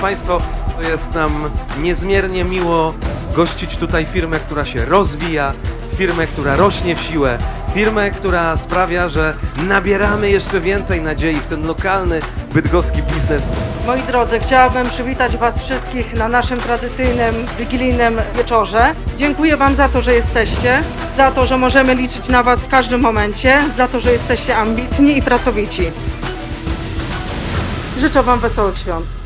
Państwo, to jest nam niezmiernie miło gościć tutaj firmę, która się rozwija, firmę, która rośnie w siłę, firmę, która sprawia, że nabieramy jeszcze więcej nadziei w ten lokalny bydgoski biznes. Moi drodzy, chciałabym przywitać Was wszystkich na naszym tradycyjnym wigilijnym wieczorze. Dziękuję Wam za to, że jesteście, za to, że możemy liczyć na Was w każdym momencie, za to, że jesteście ambitni i pracowici. Życzę Wam wesołych świąt.